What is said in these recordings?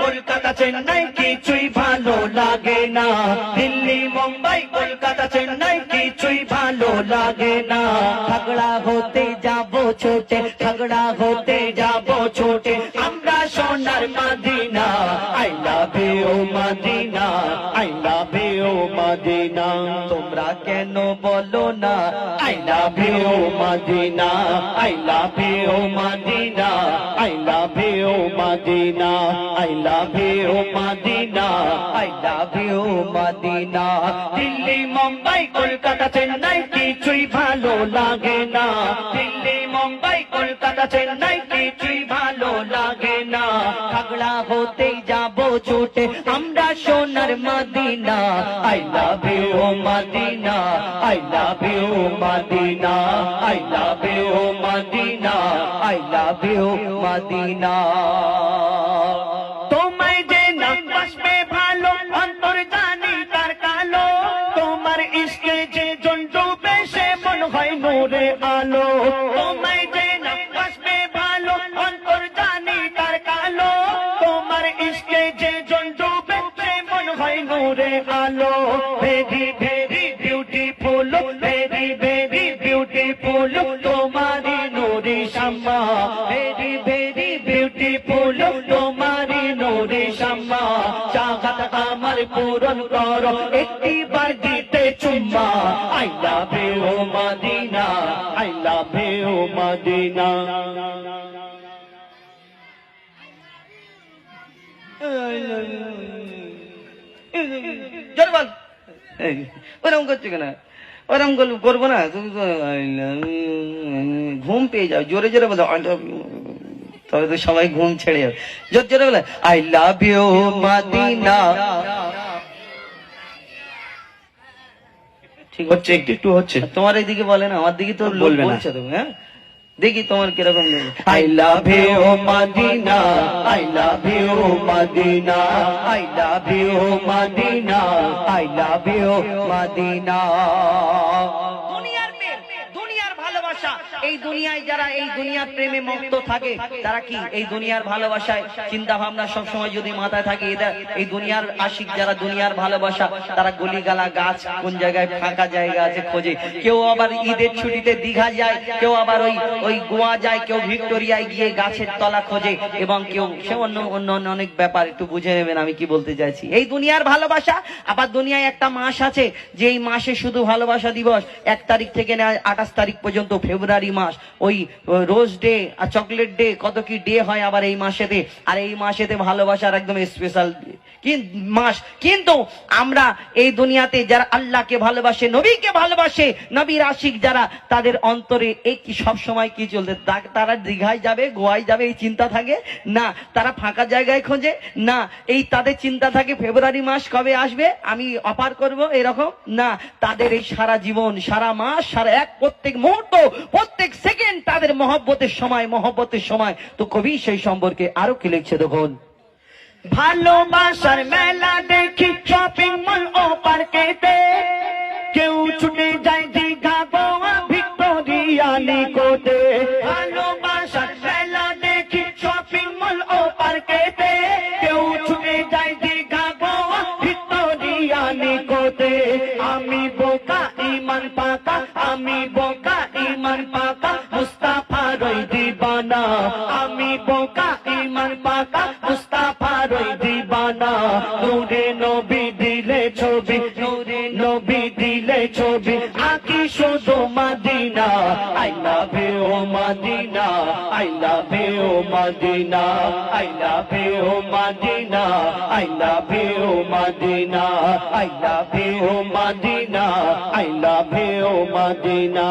কলকাতা, চেন্নাই কিছুই ভালো লাগে না। দিল্লি, মুম্বাই, কলকাতা, চেন্নাই কিছুই ভালো লাগে না। ঝগড়া হতে যাব ছোটে, ঝগড়া হতে যাব ছোটে। আমরা সোনার Medina, I love you Medina, I love you Medina. তোমরা কেন বলো না, I love you Medina, I love you Medina, I love you Medina, I love you Medina I love you Medina. Delhi, Mumbai, Kolkata, Chennai কিছুই ভালো লাগে না। দিল্লি, মুম্বাই, কলকাতা, চেন্নাই কিছুই ভালো লাগে না। ঝগড়া হতেই যাব ছুটে, আমরা সোনার Medina. I love you Medina I love you Medina I love you Medina I love you Medina. যে জন ডুবে সে মন হয় নূরে আলো। Very very beautiful very very beautiful তোমারি নুরি শাম্মা। ভেরি ভেরি বিউটিফুল তোমারি নুরি শাম্মা। চাহাত আমার পূরণ করো একটি বার দিতে চুম্মা। I love you Medina I love you Medina জোরে বল করছ কেন? করব না? তুমি তো ঘুম পেয়ে যাও জোরে জোরে বলো। তবে তো সবাই ঘুম ছেড়ে যাবে। জোর জোরে বলে আই লাভ ইউ মাদিনা। ঠিক হচ্ছে একটু একটু হচ্ছে। তোমার এইদিকে বলে না আমার দিকে তো বলবে না। তুমি হ্যাঁ? দেখি তোমার কীরকম দেবে I love you Madina I love you Madina I love you Madina I love you Madina দুনিয়ার প্রেম দুনিয়ার ভালোবাসা এই দুনিয়ায় যারা এই দুনিয়ার প্রেমে মত্ত থাকে, তারা কি এই দুনিয়ার ভালোবাসায়? চিন্তা ভাবনা সব সময় যদি মাথায় থাকে এদের এই দুনিয়ার আশিক যারা দুনিয়ার ভালোবাসা, তারা গলিগালা গাছ কোন জায়গায় ফাঁকা জায়গা আছে খোঁজে। কেউ আবার ঈদের ছুটিতে দীঘা যায়, কেউ আবার ওই ওই গোয়া যায়, কেউ ভিক্টোরিয়ায় গিয়ে গাছের তলা খোঁজে, এবং কেউ, সে অন্য অন্য অন্য অনেক ব্যাপার, একটু বুঝে নেবেন আমি কি বলতে চাইছি। এই দুনিয়ার ভালোবাসা, আবার দুনিয়ায় একটা মাস আছে যে এই মাসে শুধু ভালোবাসা দিবস, এক তারিখ থেকে আঠাশ তারিখ পর্যন্ত ফেব্রুয়ারি মাস, ওই রোজ ডে আর চকলেট ডে, কত কি ডে হয় আবার এই মাসেতে, আর এই মাসেতে ভালোবাসার একদম স্পেশাল মাস। কিন্তু আমরা এই দুনিয়াতে যারা আল্লাহকে ভালোবাসে, নবীকে ভালোবাসে নবীর আশিক যারা, তাদের অন্তরে এই কি সব সময় কি চলতে তারা দীঘায় যাবে, গোয়ায় যাবে, এই চিন্তা থাকে? না, তারা ফাঁকা জায়গায় খোঁজে? না, এই তাদের চিন্তা থাকে, ফেব্রুয়ারি মাস কবে আসবে? আমি অপার করব এরকম? না, তাদের এই সারা জীবন, সারা মাস, সারা এক প্রত্যেক মুহূর্ত, প্রত্যেক সেকেন্ড তাদের মহব্বতের সময় মহব্বতের সময়। তো কবি সেই সম্পর্কে আরও কি লিখছে দেখুন? ভালোবাসার মেলা দেখি শপিং মল ও পার্কেতে পাকা মুস্তাফা রই দিবানা। নূরে নবী দিলে ছবি, নূরে নবী দিলে ছবি। আকি শুধু Medina, I love you Medina, I love you Medina, I love you Medina, I love you Medina, I love you Medina, I love you Medina.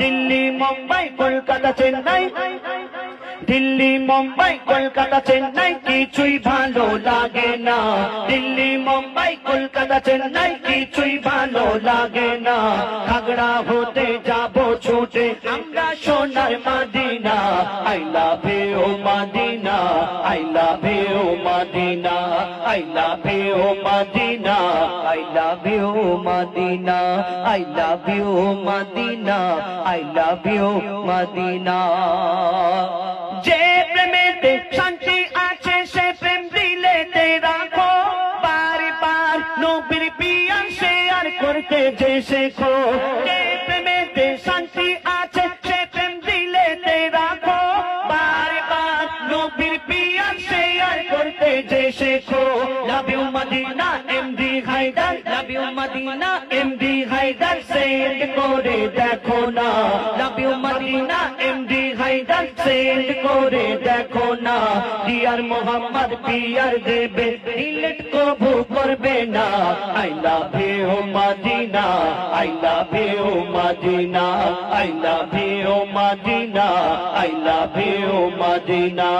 Delhi, Mumbai, Kolkata, Chennai. Delhi, Mumbai, Kolkata, Chennai কিছুই ভালো লাগে না। দিল্লি, মুম্বাই, কলকাতা, চেন্নাই কিছুই ভালো লাগে না। ঝগড়া হতে যাব ছুটে আমরা সোনার Medina. I love you, Medina. I love you, Medina. I love you, Medina. I love you, Medina. I love you, Medina. I love you, Medina. নবীর পিয়ার শেয়ার করতে যে শেখো। যে প্রেমেতে শান্তি আছে, সে প্রেম দিলেতে রাখো। বার বার নবীর পিয়ার শেয়ার করতে যে শেখো। Love you Medina Medina send করে দেখো না। Love you Medina, MD send করে দেখো না মোহাম্মদ পিয়ার দেবে ডিলেট কবু করবে না I love you Medina I love you Medina I love you Medina I love you Medina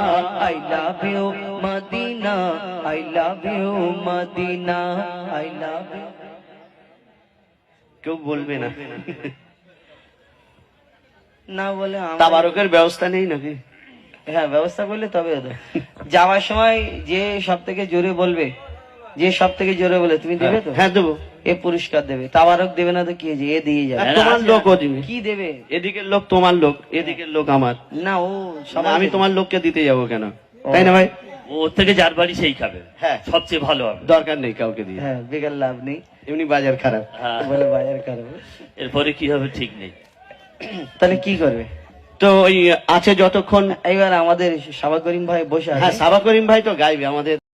Medina. I love you, Medina. I love কেউ বলবে না না বলে তাবারকের ব্যবস্থা নেই নাকি হ্যাঁ ব্যবস্থা করলে তবে যাওয়ার সময় যে সব থেকে জোরে বলবে যে সব থেকে জোরে বলে তুমি দেবে তো? হ্যাঁ দেবো। এ পুরস্কার দেবে। তাবারক দেবে না তো কি হয়েছে? এ দিয়ে যাবে। তোমার লোকও দিবে। কি দেবে? এদিকের লোক তোমার লোক এদিকের লোক আমার। না ও সবাই আমি তোমার লোককে দিতে যাব কেন? তাই না ভাই? ওর থেকে যার বাড়ি সেই খাবে। হ্যাঁ। সবচেয়ে ভালো হবে। দরকার নেই কাউকে দিয়ে। হ্যাঁ বেকার লাভ নেই। এমনি বাজার খারাপ। হ্যাঁ। বলে বাজার করবে এরপরে কি হবে ঠিক নেই। তাহলে কি করবে? তো ওই আছে যতক্ষণ এবার আমাদের সাবা করিম ভাই বসে হ্যাঁ সাবা করিম ভাই তো গাইবে আমাদের